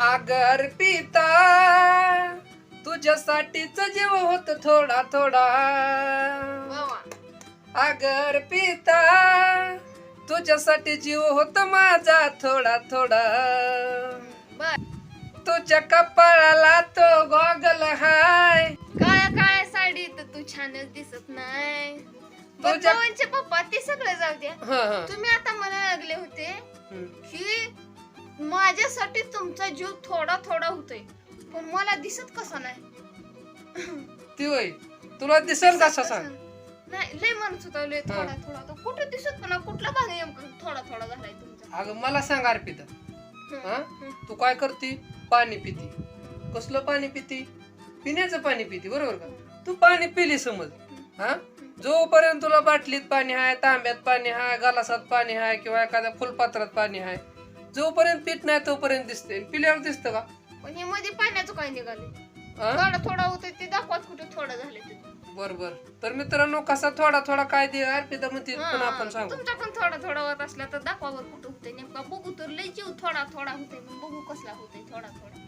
आगर पिता तुझ्यासाठीच जीव होत थोडा थोडा. आगर पिता तुझ्यासाठी जीव होत माझा थोडा थोडा. तुझ्या कपाळाला तो गॉगल हाय. काळ्या काळ्या साडीत तू छानच दिसत नाही. तुझ्या- पवनचे पप्पा ते सगळं जाऊ द्या. हा, हा. तुम्ही आता माझ्यासाठी तुमचा जीव थोडा थोडा होतोय. पण मला दिसत कसा नाही? ती होय. तुला दिसेल कसा सांग. नाही लय म्हणत होता लय हा. थोडा थोडा तो कुठं दिसत पण कुठला भाग नेमका? थोडा थोडा झालाय तुमचा. अगं मला सांग अर्पिता. हं, हा? हं. तू काय करती? पाणी पिती. कसलं पाणी पिती? पिण्याचं पाणी पिती बरोबर का? तू पाणी पिली समज. हा? जोपर्यंत तुला बाटलीत पाणी आहे तांब्यात पाणी आहे गलासात पाणी आहे किंवा एखाद्या फुलपात्रात पाणी आहे जोपर्यंत पित नाही तोपर्यंत दिसते पिल्यावर दिसतं का? पण हे मध्ये पाण्याचं काय निघाले हा? थोडा थोडा होतोय ते दाखवत कुठे थोडं झाले बर बर. तर मित्रांनो कसा थोडा थोडा काय दे अर्पिता म्हणते पण आपण सांगू. तुमचा पण थोडा थोडा होत असला तर दाखवा बरं कुठं होतंय. नेमका बघू तर लय जीव थोडा थोडा होतोय पण बघू कसला होतोय थोडा थोडा.